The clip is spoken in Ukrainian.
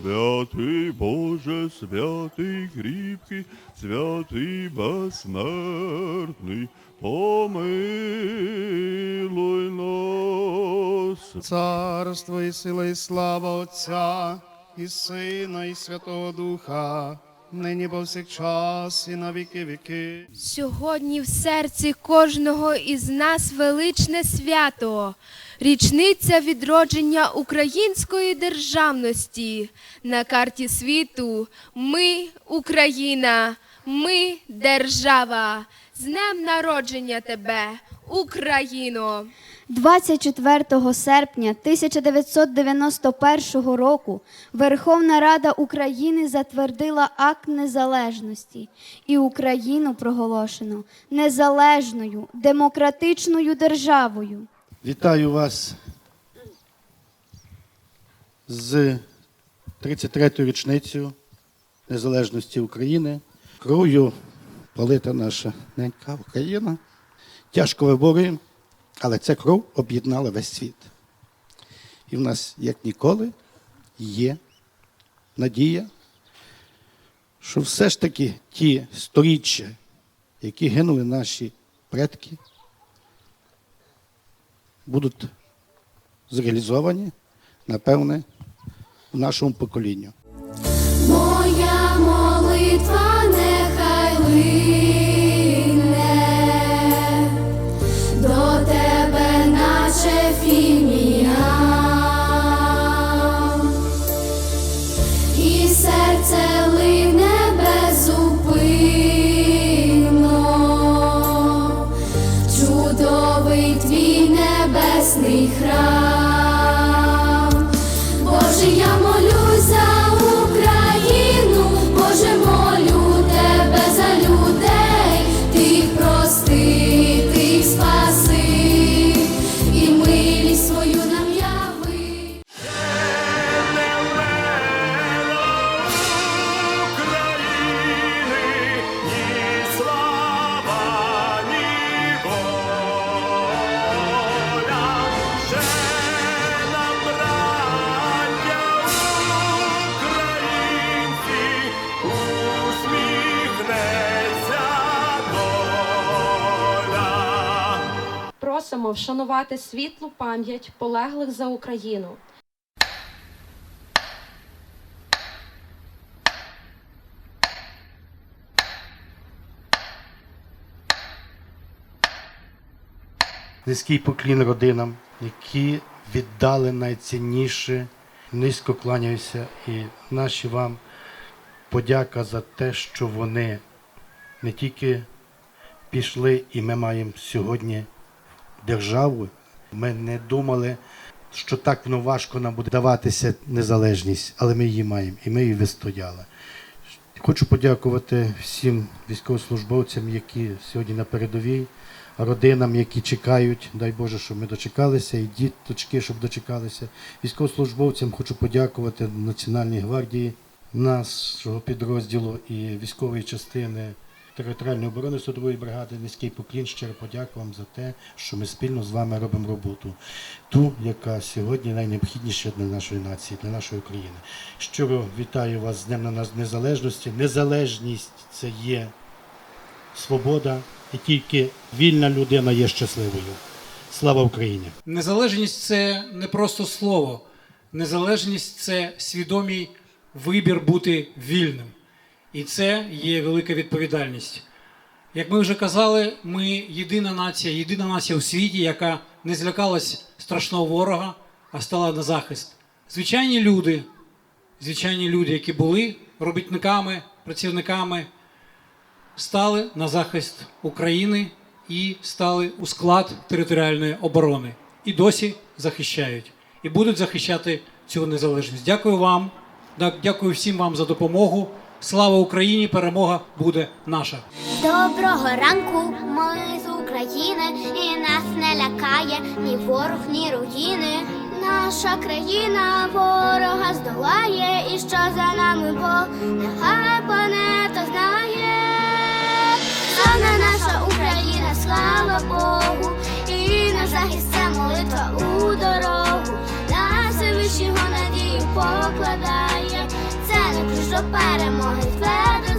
Святий Боже, святий кріпкий, святий безсмертний, помилуй нас. Царство і сила, і слава Отця, і Сина, і Святого Духа, нині повсякчас, і на віки віки. Сьогодні в серці кожного із нас величне свято, річниця відродження української державності. На карті світу ми Україна, ми держава. З днем народження тебе, Україно! 24 серпня 1991 року Верховна Рада України затвердила акт незалежності, і Україну проголошено незалежною демократичною державою. Вітаю вас з 33-ю річницею незалежності України. Кров'ю полита наша ненька Україна. Тяжко виборюємо, але ця кров об'єднала весь світ. І в нас, як ніколи, є надія, що все ж таки ті сторіччя, які гинули наші предки, будуть зреалізовані, напевне, в нашому поколінню. Небесний храм. Божий я молюсь Просимо вшанувати світлу пам'ять полеглих за Україну. Низький поклін родинам, які віддали найцінніше, низько кланяюся і наші вам подяка за те, що вони не тільки пішли, і ми маємо сьогодні державу. Ми не думали, що так воно важко нам буде даватися незалежність, але ми її маємо і ми її вистояли. Хочу подякувати всім військовослужбовцям, які сьогодні на передовій, родинам, які чекають. Дай Боже, щоб ми дочекалися, і діточки, щоб дочекалися. Військовослужбовцям хочу подякувати Національній гвардії, нашого підрозділу і військової частини територіальної оборони 102 бригади. Низький поклін, щиро подяку вам за те, що ми спільно з вами робимо роботу, ту, яка сьогодні найнеобхідніша для нашої нації, для нашої України. Щиро вітаю вас з Днем на незалежності. Незалежність це є свобода, і тільки вільна людина є щасливою. Слава Україні! Незалежність це не просто слово. Незалежність це свідомий вибір бути вільним. І це є велика відповідальність. Як ми вже казали, ми єдина нація, єдина нація у світі, яка не злякалась страшного ворога, а стала на захист. Звичайні люди, звичайні люди, які були робітниками, працівниками, стали на захист України і стали у склад територіальної оборони. І досі захищають. І будуть захищати цю незалежність. Дякую вам. Дякую всім вам за допомогу. Слава Україні! Перемога буде наша! Доброго ранку, ми з України, і нас не лякає ні ворог, ні руїни. Наша країна ворога здолає, і що за нами Бог, нехай планета знає. Славна наша Україна, слава Богу, і на захист перемоги.